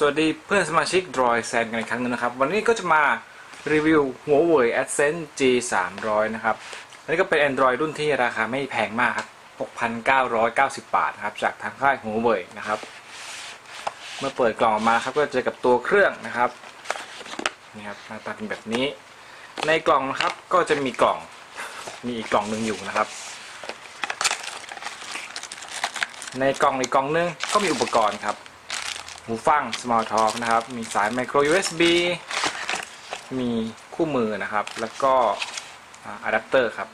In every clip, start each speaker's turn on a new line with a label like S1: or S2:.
S1: สวัสดีเพื่อนสมาชิก Droid แซนกันอีกครั้งหนึงนะครับ วันนี้ก็จะมารีวิวหัวเว่ย Ascend G 3 0 0นะครับอันนี้ก็เป็น Android รุ่นที่ราคาไม่แพงมากครับ 6,990 บาทครับ จากทางค่ายหัวเว่ยนะครับ เมื่อเปิดกล่องออกมาครับก็จะเจอกับตัวเครื่องนะครับนี่ครับหน้าตาเป็นแบบนี้ ในกล่องนะครับก็จะมีกล่องมีอีกกล่องหนึ่งอยู่นะครับ ในกล่องอีกกล่องนึงก็มีอุปกรณ์ครับ หูฟัง Small Talk นะครับ มีสาย Micro USB มีคู่มือนะครับ แล้วก็อะแดปเตอร์ครับ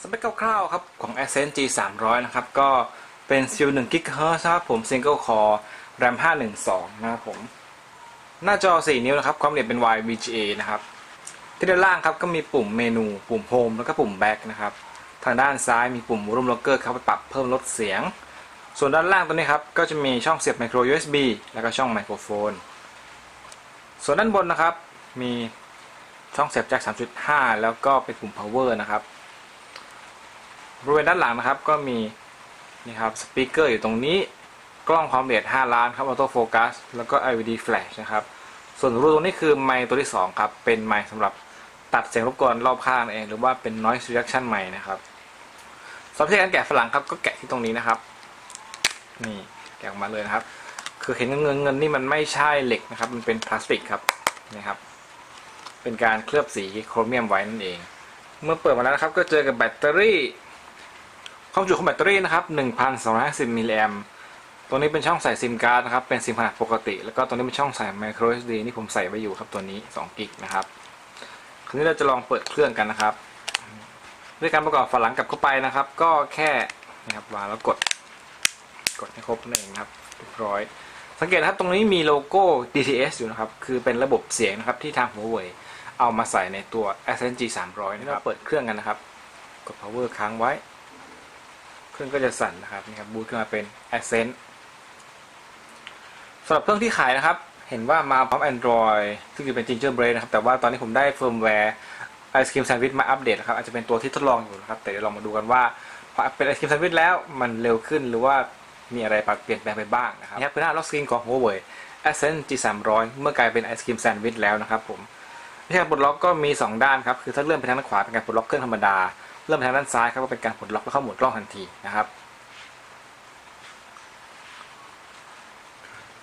S1: สเปคคร่าวๆครับ ของ Ascend G 3 0 0นะครับ ก็เป็น CPU 1 GHz นะครับผม Single Core RAM 512 นะครับผม หน้าจอ 4 นิ้วนะครับ ความละเอียดเป็น Wide VGA นะครับ ที่ด้านล่างครับก็มีปุ่มเมนู ปุ่ม Home แล้วก็ปุ่ม Back นะครับ ทางด้านซ้ายมีปุ่ม Room Locker ครับไปปรับเพิ่มลดเสียง ส่วนด้านล่างตัวนี้ครับก็จะมีช่องเสียบ micro USB แล้วก็ช่องไมโครโฟน ส่วนด้านบนนะครับมีช่องเสียบแจ็ค3.5 แล้วก็เป็นปุ่ม power นะครับบริเวณด้านหลังนะครับก็มีนี่ครับสปีกเกอร์อยู่ตรงนี้กล้องความละเอียด 5 ล้านครับออโต้โฟกัสแล้วก็ LED flash นะครับส่วนรูตรงนี้คือไมค์ตัวที่ 2 ครับ เป็นไมค์สำหรับตัดเสียงรบกวนรอบข้างเอง หรือว่าเป็น noise reduction ไมค์นะครับสำหรับที่การแกะฝรั่งครับก็แกะที่ตรงนี้นะครับ นี่แกะออกมาเลยนะครับ คือเห็นเงินเงินนี่มันไม่ใช่เหล็กนะครับ มันเป็นพลาสติกครับนะครับ เป็นการเคลือบสีโครเมียมไว้นั่นเอง เมื่อเปิดมาแล้วนะครับ ก็เจอกับแบตเตอรี่ความจุของแบตเตอรี่นะครับ 1,250 มิลลิแอมตัวนี้เป็นช่องใส่ซิมการ์ดนะครับ เป็นซิมขนาดปกติ แล้วก็ตัวนี้เป็นช่องใส่ micro SD นี่ผมใส่ไว้อยู่ครับตัวนี้2กิกนะครับ คราวนี้เราจะลองเปิดเครื่องกันนะครับ ด้วยการประกอบฝาหลังกลับเข้าไปนะครับ ก็แค่นะครับวางแล้วกด กดให้ครบนั่นเองครับเรียบร้อย สังเกตนะครับตรงนี้มีโลโก้ DTS อยู่นะครับ คือเป็นระบบเสียงนะครับที่ทาง Huawei เอามาใส่ในตัว Ascend G 300นี่เราเปิดเครื่องกันนะครับ กด power ค้างไว้ เครื่องก็จะสั่นนะครับนี่ครับบูตขึ้นมาเป็น Ascend สำหรับเครื่องที่ขายนะครับ เห็นว่ามาพร้อม Android ซึ่งจะเป็น Gingerbread นะครับ แต่ว่าตอนนี้ผมได้เฟิร์มแวร์ Ice Cream Sandwich มาอัปเดตนะครับอาจจะเป็นตัวที่ทดลองอยู่นะครับ แต่เดี๋ยวลองมาดูกันว่าพอเป็น Ice Cream Sandwich แล้วมันเร็วขึ้นหรือว่า มีอะไรปรับเปลี่ยนแปลงไปบ้างนะครับนี่ครับคือหน้าล็อกสกรีนของ Huawei Ascend G 3 0 0 เมื่อกลายเป็นไอศครีมแซนด์วิชแล้วนะครับผมวิธีการปลดล็อกก็มี 2 ด้านครับ คือถ้าเลื่อนไปทางด้านขวาเป็นการปลดล็อกเครื่องธรรมดา เลื่อนไปทางด้านซ้ายครับก็เป็นการปลดล็อกแล้วเข้าโหมดกล้องทันทีนะครับ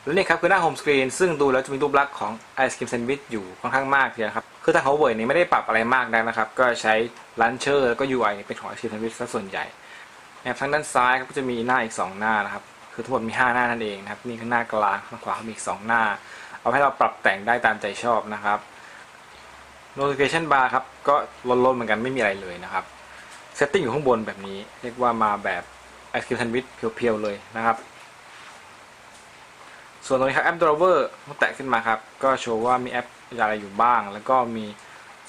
S1: และนี่ครับคือหน้าโฮมสกรีนซึ่งดูแล้วจะมีรูปลักษณ์ของไอศครีมแซนด์วิชอยู่ค่อนข้างมากทีเดียวครับ คือทาง Huawei นี่ไม่ได้ปรับอะไรมากนักนะครับ ก็ใช้ลันเชอร์แล้วก็ UI เป็นของไอศครีมแซนด์วิชซะส่วนใหญ่ นะครับทางด้านซ้ายก็จะมีหน้าอีก 2 หน้านะครับ คือทั้งหมดมี 5 หน้านั่นเองนะครับ นี่คือหน้ากลางข้างขวามีอีก 2 หน้า เอาให้เราปรับแต่งได้ตามใจชอบนะครับ notification bar ครับ ก็ลดๆเหมือนกันไม่มีอะไรเลยนะครับ setting อยู่ข้างบนแบบนี้ เรียกว่ามาแบบ ice cream sandwich เพียวๆเลยนะครับ ส่วนตรงนี้ครับแอป drawer เมื่อแตะขึ้นมาครับ ก็โชว์ว่ามีแอปอะไรอยู่บ้าง แล้วก็มี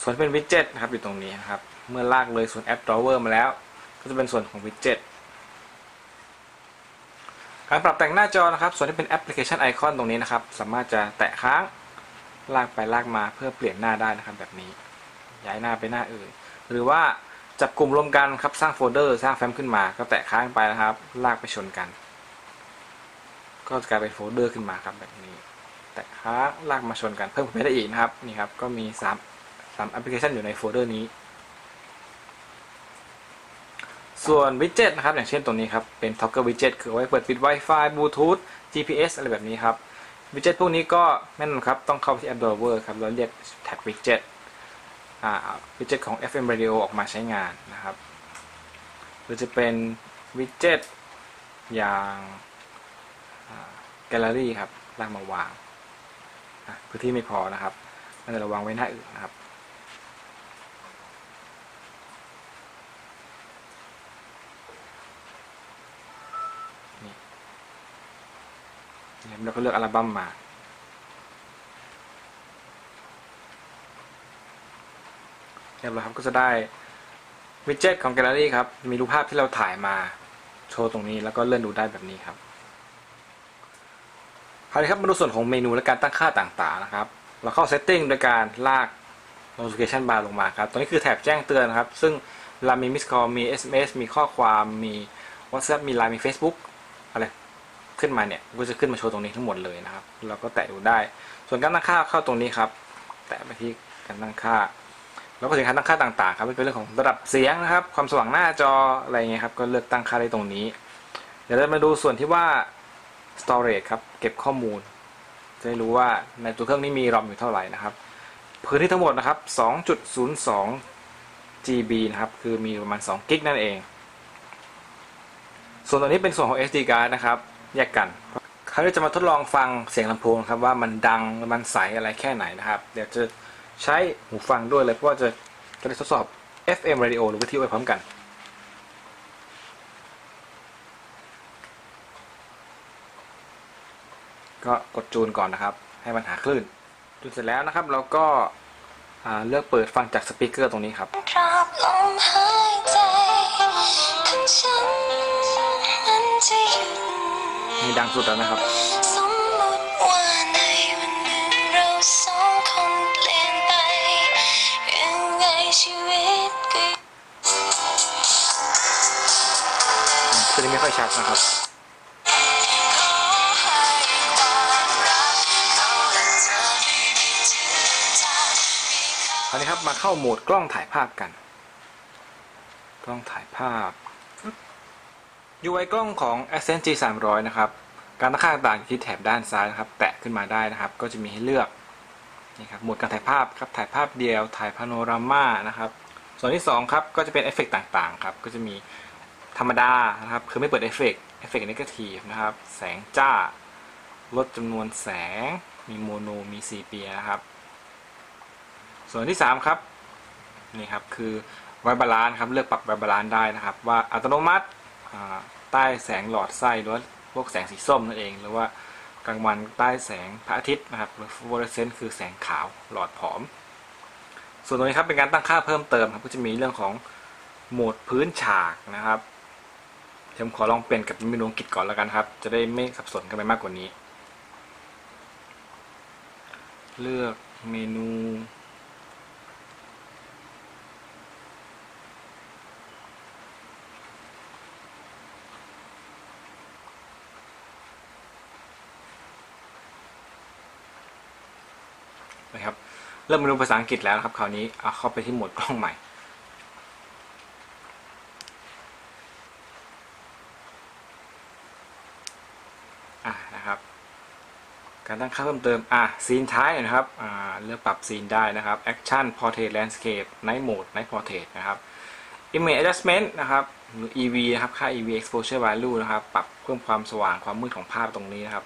S1: ส่วนเป็นวิดเจ็ตนะครับอยู่ตรงนี้นะครับ เมื่อลากเลยส่วนแอป drawer มาแล้ว ก็จะเป็นส่วนของวิดเจ็ตการปรับแต่งหน้าจอนะครับ ส่วนที่เป็นแอปพลิเคชันไอคอนตรงนี้นะครับ สามารถจะแตะค้างลากไปลากมาเพื่อเปลี่ยนหน้าได้นะครับ แบบนี้ ย้ายหน้าไปหน้าอื่น หรือว่าจับกลุ่มรวมกันครับสร้างโฟลเดอร์สร้างแฟ้มขึ้นมา ก็แตะค้างไปนะครับ ลากไปชนกัน ก็จะกลายเป็นโฟลเดอร์ขึ้นมาครับแบบนี้ แตะค้างลากมาชนกันเพิ่มไปได้อีกนะครับนี่ครับก็มี3 3แอปพลิเคชันอยู่ในโฟลเดอร์นี้ ส่วนวิดเจ็ตนะครับอย่างเช่นตรงนี้ครับเป็น Toggle Widget คือเอาไว้เปิดปิด Wi-Fi Bluetooth GPS อะไรแบบนี้ครับวิดเจ็ตพวกนี้ก็แน่นอนครับต้องเข้าไปที่ App Drawer ครับแล้วเรียก Tag Widget อ่าวิดเจ็ตของ FM Radio ออกมาใช้งานนะครับหรือจะเป็นวิดเจ็ตอย่างแกลเลอรี่ครับลากมาวางพื้นที่ไม่พอนะครับมันจะระวางไว้หน้าอื่นนะครับ แล้วก็เลือกอัลบั้มมา เรียบร้อยครับก็จะได้วิดเจ็ตของแกลเลอรี่ครับ มีรูปภาพที่เราถ่ายมาโชว์ตรงนี้แล้วก็เลื่อนดูได้แบบนี้ครับคราวนี้ครับมาดูส่วนของเมนูและการตั้งค่าต่างๆนะครับ เราเข้า Setting โดยการลาก Notification Bar ลงมาครับ ตรงนี้คือแถบแจ้งเตือนนะครับ ซึ่งเรามี Miss Call มี SMS มีข้อความ มี WhatsApp มี Line มี Facebook อะไร ขึ้นมาเนี่ยก็จะขึ้นมาโชว์ตรงนี้ทั้งหมดเลยนะครับ เราก็แตะดูได้ ส่วนการตั้งค่าเข้าตรงนี้ครับ แตะไปที่การตั้งค่า แล้วก็ถึงการตั้งค่าต่างๆครับเป็นเรื่องของระดับเสียงนะครับ ความสว่างหน้าจออะไรเงี้ยครับก็เลือกตั้งค่าได้ตรงนี้ เดี๋ยวเรามาดูส่วนที่ว่า storage ครับเก็บข้อมูล จะได้รู้ว่าในตัวเครื่องนี้มี ROM อยู่เท่าไหร่นะครับพื้นที่ทั้งหมดนะครับ 2.02 GB นะครับ คือมีประมาณ2กิกนั่นเอง ส่วนตัวนี้เป็นส่วนของ SD card นะครับ แยกกันคราวนี้จะมาทดลองฟังเสียงลำโพงครับว่ามันดังมันใสอะไรแค่ไหนนะครับ เดี๋ยวจะใช้หูฟังด้วยเลยเพราะว่าจะจะได้ทดสอบ FM radio หรือวิทยุไปพร้อมกันก็กดจูนก่อนนะครับ ให้มันหาคลื่นจูนเสร็จแล้วนะครับ เราก็เลือกเปิดฟังจากสปีกเกอร์ตรงนี้ครับ
S2: นี่ดั
S1: งสุดแล้วนะครับ
S2: สมมติว่าในวันหนึ่งเราสองคนเปลี่ยนไปยังไงชีวิตก็
S1: คือนี้ไม่ค่อยชัดนะครับ
S2: ขอให้ความรักเขาและเธอได้มีเจอจากมีเขา
S1: คราวนี้ครับมาเข้าโหมดกล้องถ่ายภาพกัน กล้องถ่ายภาพ UI กล้องของ Accent G 3 0 0นะครับ การตั้งค่าต่างอยู่ที่แถบด้านซ้ายนะครับ แตะขึ้นมาได้นะครับ ก็จะมีให้เลือกนี่ครับโหมดการถ่ายภาพครับ ถ่ายภาพเดียว ถ่ายพาโนรามานะครับ ส่วนที่สองครับ ก็จะเป็นเอฟเฟกต์ต่างๆครับ ก็จะมีธรรมดานะครับ คือไม่เปิดเอฟเฟกต์เอฟเฟกต์นิเกทีฟนะครับ แสงจ้า ลดจำนวนแสง มีโมโน มีซีเปียนะครับ ส่วนที่3ครับ นี่ครับ คือไวบาลานครับ เลือกปรับไวบาลานซ์ได้นะครับ ว่าอัตโนมัติ ใต้แสงหลอดไส้หรือว่าพวกแสงสีส้มนั่นเอง หรือว่ากลางวันใต้แสงพระอาทิตย์นะครับหรือฟลูออเรสเซนต์คือแสงขาวหลอดผอม ส่วนตรงนี้ครับเป็นการตั้งค่าเพิ่มเติมครับก็จะมีเรื่องของโหมดพื้นฉากนะครับผมขอลองเปลี่ยนกับเมนูอังกฤษก่อนแล้วกันครับ จะได้ไม่สับสนกันไปมากกว่านี้ เลือกเมนู นะครับ เริ่มเมนูภาษาอังกฤษแล้วครับคราวนี้เอาเข้าไปที่โหมดกล้องใหม่ อ่านะครับ การตั้งค่าเพิ่มเติม อะซีนท้ายนะครับ อ่าเลือกปรับซีนได้นะครับ Action Portrait Landscape Night Mode Night Portrait นะครับ Image Adjustment นะครับหรือ EV นะครับ ค่า EV Exposure Value นะครับ ปรับเพิ่มความสว่างความมืดของภาพตรงนี้นะครับ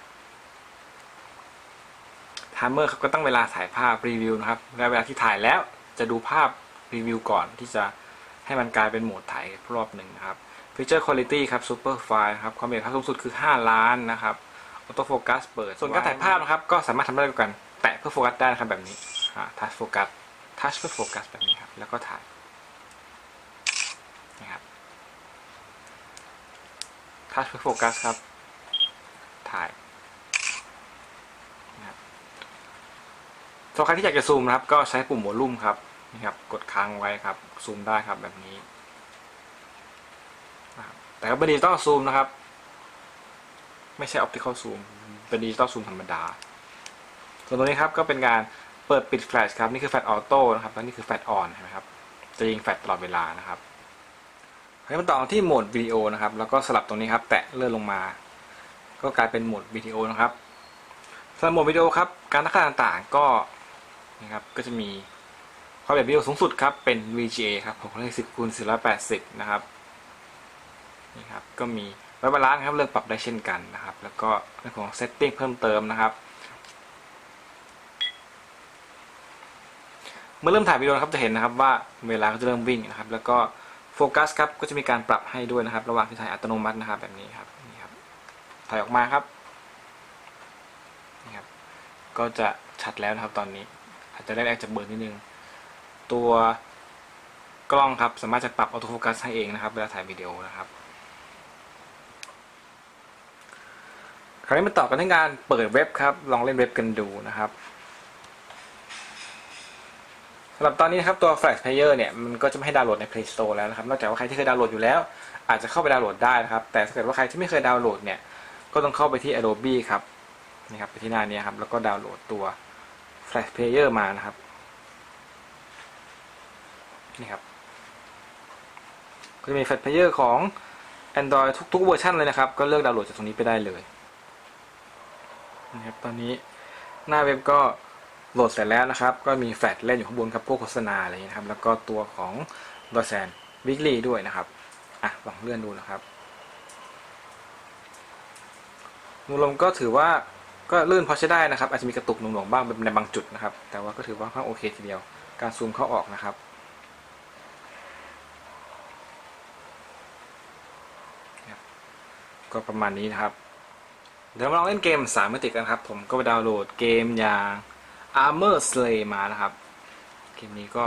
S1: ไทม์เมอร์ครับก็ตั้งเวลาถ่ายภาพรีวิวนะครับ และเวลาที่ถ่ายแล้วจะดูภาพรีวิวก่อนที่จะให้มันกลายเป็นโหมดถ่ายรอบหนึ่งนะครับฟีเจอร์คุณ i t y ครับซูเปอร์ไฟล์ครับความละเอียดภาพสูงสุดคือ 5 ล้านนะครับออโต้โฟกัสเปิด ส่วนการถ่ายภาพนะครับ ก็สามารถทำได้ด้วยกัน แตะเพื่อโฟกัสได้นะครับแบบนี้ทัชโฟกัสทัชเพื่อโฟกัสแบบนี้ครับ แล้วก็ถ่ายนะครับทัชเพื่อโฟกัสครับ ถ่าย สำหรับใครที่อยากจะซูมนะครับ ก็ใช้ปุ่มวอลลุ่มครับนี่ครับ กดค้างไว้ครับ ซูมได้ครับแบบนี้นะครับแต่ก็เป็นดิจิตอลซูมนะครับ ไม่ใช่ออปติคอลซูมเป็นดิจิตอลซูมธรรมดา ส่วนตัวนี้ครับก็เป็นการเปิดปิดแฟลชครับนี่คือแฟลชออโต้นะครับและนี่คือแฟลชออนใช่ไหมครับจะยิงแฟลชตลอดเวลานะครับให้มาต่อที่โหมดวิดีโอนะครับ แล้วก็สลับตรงนี้ครับ แตะเลื่อนลงมา ก็กลายเป็นโหมดวิดีโอนะครับสำหรับโหมดวิดีโอครับการตั้งค่าต่างๆ ก็ นะครับ ก็จะมีความละเอียดวิดีโอสูงสุดครับ เป็น VGA ครับ610คูณ480 นะครับ นี่ครับ ก็มีไว้บาลานซ์ครับ เลือกปรับได้เช่นกันนะครับ แล้วก็เรื่องของ setting เพิ่มเติมนะครับ เมื่อเริ่มถ่ายวิดีโอครับจะเห็นนะครับว่าเวลาก็จะเริ่มวิ่งนะครับ แล้วก็โฟกัสครับ ก็จะมีการปรับให้ด้วยนะครับ ระหว่างที่ถ่ายอัตโนมัตินะครับ แบบนี้ครับ นี่ครับ ถ่ายออกมาครับ นี่ครับ ก็จะชัดแล้วนะครับตอนนี้ อาจจะได้แรกจากเบอร์นิดนึง ตัวกล้องครับสามารถจะปรับออโต้โฟกัสให้เองนะครับเวลาถ่ายวิดีโอนะครับ คราวนี้มาต่อกันที่การเปิดเว็บครับ ลองเล่นเว็บกันดูนะครับสำหรับตอนนี้นะครับตัว Flash Player เนี่ยมันก็จะไม่ให้ดาวน์โหลดใน Play Store แล้วนะครับ นอกจากว่าใครที่เคยดาวน์โหลดอยู่แล้ว อาจจะเข้าไปดาวน์โหลดได้นะครับ แต่ถ้าเกิดว่าใครที่ไม่เคยดาวน์โหลดเนี่ยก็ต้องเข้าไปที่ Adobe ครับนี่ครับไปที่หน้านี้ครับแล้วก็ดาวน์โหลดตัว Flash Player มานะครับ นี่ครับ ก็จะมี Flash Player ของ Android ทุกๆเวอร์ชันเลยนะครับ ก็เลือกดาวน์โหลดจากตรงนี้ไปได้เลยนะครับตอนนี้หน้าเว็บก็โหลดเสร็จแล้วนะครับ ก็มีแฟลชเล่นอยู่ข้างบนครับพวกโฆษณาอะไรอย่างนี้นะครับ แล้วก็ตัวของดอแซนวิกลี่ด้วยนะครับ อะลองเลื่อนดูนะครับนูลมก็ถือว่า ก็ลื่นพอใช้ได้นะครับ อาจจะมีกระตุกหน่วงๆบ้างในบางจุดนะครับ แต่ว่าก็ถือว่าค่อนข้างโอเคทีเดียว การซูมเข้าออกนะครับก็ประมาณนี้นะครับ เดี๋ยวมาลองเล่นเกมสามมิติกันครับ ผมก็ไปดาวน์โหลดเกมอย่าง Armor Slay มานะครับ เกมนี้ก็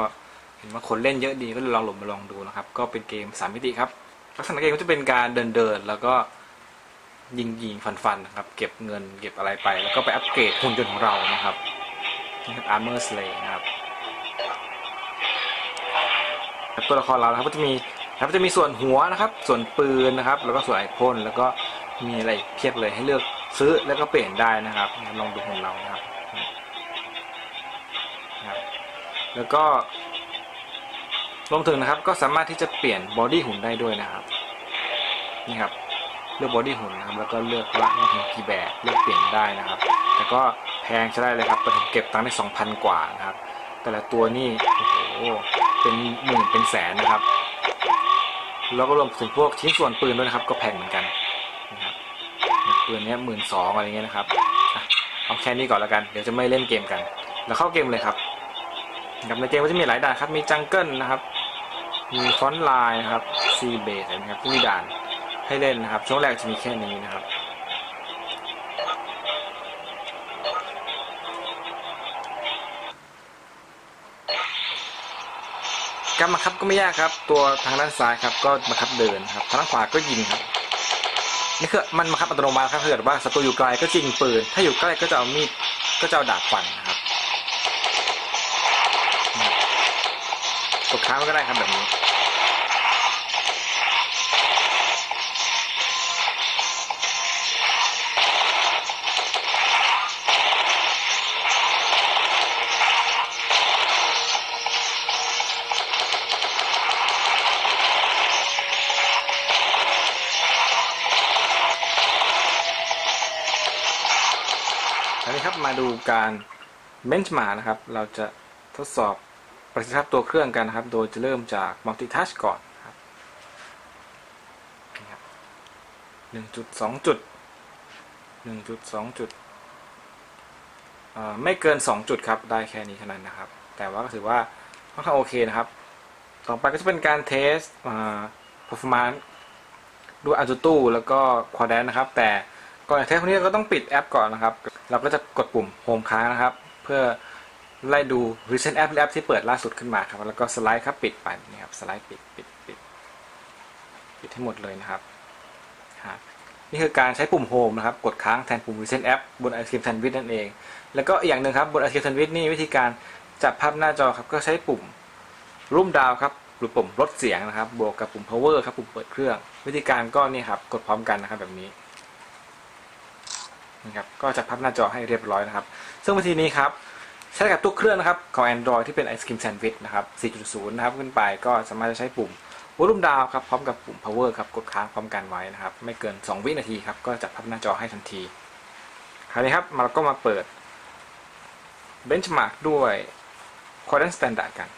S1: เห็นว่าคนเล่นเยอะดีก็เลยลองโหลดมาลองดูนะครับ ก็เป็นเกมสามมิติครับ ลักษณะเกมก็จะเป็นการเดินเดินๆแล้วก็ ยิงยิงฟันฟันๆนะครับ เก็บเงินเก็บอะไรไป แล้วก็ไปอัปเกรดหุ่นยนต์ของเรานะครับนี่คือ Armor Slay นะครับตัวละครเรานะครับก็จะมีนะครับจะมีส่วนหัวนะครับ ส่วนปืนนะครับ แล้วก็ส่วนไอพ่นแล้วก็มีอะไรเพียบเลยให้เลือกซื้อแล้วก็เปลี่ยนได้นะครับลองดูของเรานะครับ แล้วก็รวมถึงนะครับก็สามารถที่จะเปลี่ยนบอดี้หุ่นได้ด้วยนะครับ นี่ครับ เลือกบอดี้หุ่นนะครับแล้วก็เลือกว่าหุ่นกี่แบบเลือกเปลี่ยนได้นะครับแต่ก็แพงใช้ได้เลยครับไปถึงเก็บตังค์ได้2,000 กว่านะครับ แต่ละตัวนี่โอ้โหเป็นหมื่นเป็นแสนนะครับ แล้วก็รวมถึงพวกชิ้นส่วนปืนด้วยนะครับ ก็แพงเหมือนกันนะครับปืนเนี้ยหมื่นสองอะไรเงี้ยนะครับเอาแค่นี้ก่อนแล้วกัน เดี๋ยวจะไม่เล่นเกมกัน แล้วเข้าเกมเลยครับนะครับในเกมก็จะมีหลายด่านครับ มีจังเกิลนะครับ มีฟอนต์ไลน์นะครับซีเบสนะครับมีด่าน ให้เล่นนะครับ ช่วงแรกจะมีแค่นี้นะครับ การบังคับก็ไม่ยากครับ ตัวทางด้านซ้ายครับก็บังคับเดินครับทางด้านขวาก็ยิงครับนี่คือมันบังคับอัตโนมัติครับถ้าเกิดว่าศัตรูอยู่ไกลก็ยิงปืน ถ้าอยู่ใกล้ก็จะเอามีดก็จะเอาดาบฟันนะครับกดค้างก็ได้ครับแบบนี้ มาดูการเบนช์มานะครับ เราจะทดสอบประสิทธิภาพตัวเครื่องกันนะครับ โดยจะเริ่มจากมัลติทัชก่อนครับหนึ่งจุดสองจุดหนึ่งจุดสองจุดไม่เกินสองจุดครับ ได้แค่นี้เท่านั้นนะครับ แต่ว่าก็ถือว่าค่อนข้างโอเคนะครับ ต่อไปก็จะเป็นการเทสอ่า performance ด้วยอัลตูแล้วก็ควาแดนนะครับ แต่ ก่อนจะเทสพวกนี้เราก็ต้องปิดแอปก่อนนะครับ เราก็จะกดปุ่มโฮมค้างนะครับ เพื่อไล่ดู recent app หรือแอปที่เปิดล่าสุดขึ้นมาครับแล้วก็สไลด์ครับปิดไปนี่ครับสไลด์ปิดปิดปิดปิดให้หมดเลยนะครับนี่คือการใช้ปุ่มโฮมนะครับกดค้างแทนปุ่ม recent app บน ice cream sandwich นั่นเอง แล้วก็อย่างหนึ่งครับบน ice cream sandwich นี่วิธีการจับภาพหน้าจอครับก็ใช้ปุ่มรูมดาวครับหรือปุ่มลดเสียงนะครับ บวกกับปุ่ม power ครับปุ่มเปิดเครื่อง วิธีการก็นี่ครับกดพร้อมกันนะครับแบบนี้ นะครับก็จะพับหน้าจอให้เรียบร้อยนะครับ ซึ่งวิธีนี้ครับใช้กับทุกเครื่องนะครับของ Android ที่เป็น Ice Cream Sandwich นะครับ 4.0 นะครับขึ้นไปก็สามารถจะใช้ปุ่ม Volume Down ครับพร้อมกับปุ่ม Power ครับกดค้างพร้อมกันไว้นะครับ ไม่เกิน 2 วินาทีครับก็จะพับหน้าจอให้ทันที คราวนี้ครับเราก็มาเปิด Benchmark ด้วย Quadrant Standard กัน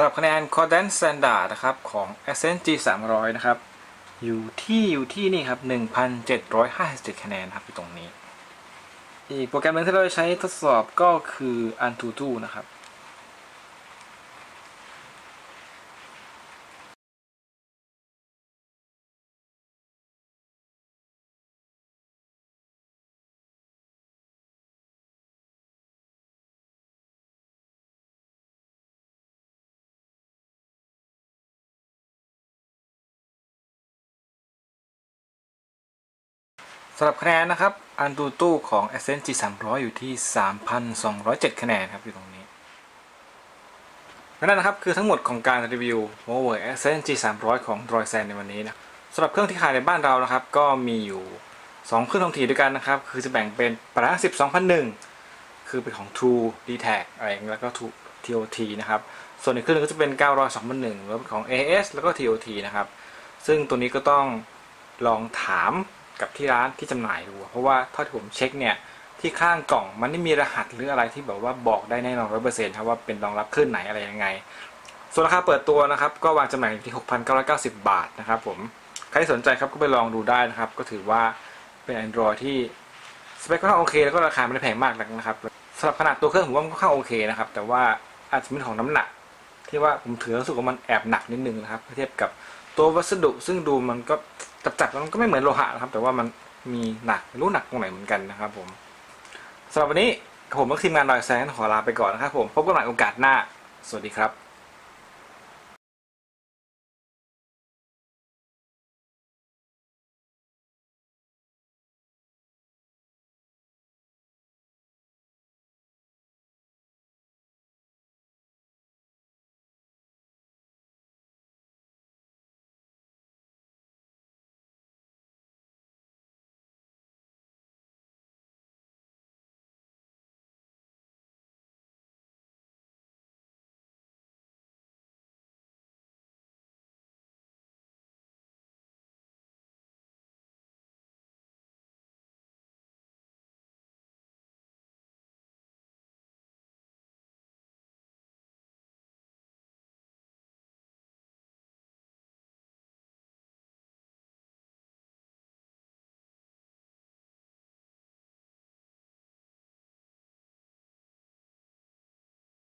S1: ำหรับคะแนน Cordant Standard นะครับ ของ Ascent G 300 นะครับ อยู่ที่อยู่ที่นี่ครับ 1,757 คะแนนครับอยู่ตรงนี้ อีกโปรแกรมหนึ่งที่เราจะใช้ทดสอบก็คือ Antutu นะครับ สำหรับคะแนนนะครับ อันตูตู้ของ Ascent G 3 0 0 อยู่ที่ 3,207 คะแนนครับอยู่ตรงนี้และนั่นนะครับคือทั้งหมดของการรีวิว Huawei Ascent G 3 0 0 ของ d r o i d Zen ในวันนี้นะสำหรับเครื่องที่ขายในบ้านเรานะครับ ก็มีอยู่ 2 เครื่องทองถีด้วยกันนะครับ คือจะแบ่งเป็นปรา10 2001 คือเป็นของ True d t a c อะไรอย่างงี้แล้วก็ True TOT นะครับ ส่วนอีกเครื่องหนึงก็จะเป็น 900 2001 แล้วเป็นของ AS แล้วก็ TOT นะครับ ซึ่งตัวนี้ก็ต้องลองถาม กับที่ร้านที่จำหน่ายดู เพราะว่าเท่าที่ผมเช็คเนี่ยที่ข้างกล่องมันไม่มีรหัสหรืออะไรที่แบบว่าบอกได้แน่นอนร้อยเปอร์เซ็นต์ครับว่าเป็นรองรับคลื่นไหนอะไรยังไง ส่วนราคาเปิดตัวนะครับ ก็วางจำหน่ายอยู่ที่ 6,990 บาทนะครับผม ใครที่สนใจครับก็ไปลองดูได้นะครับ ก็ถือว่าเป็น Android ที่สเปคค่อนข้างโอเค แล้วก็ราคาไม่ได้แพงมากนักนะครับสำหรับขนาดตัวเครื่องผมว่ามันก็ค่อนข้างโอเคนะครับ แต่ว่าอาจจะเป็นของน้ำหนัก ที่ว่าผมถือรู้สึกว่ามันแอบหนักนิดนึงนะครับเทียบกับตัววัสดุซึ่งดูมันก็ จับๆแล้วมันก็ไม่เหมือนโลหะนะครับ แต่ว่ามันมีหนักรู้หนักตรงไหนเหมือนกันนะครับ ผมสำหรับวันนี้ผมและทีมงานลอยแซงขอลาไปก่อนนะครับ ผมพบกันใหม่โอกาสหน้า สวัสดีครับ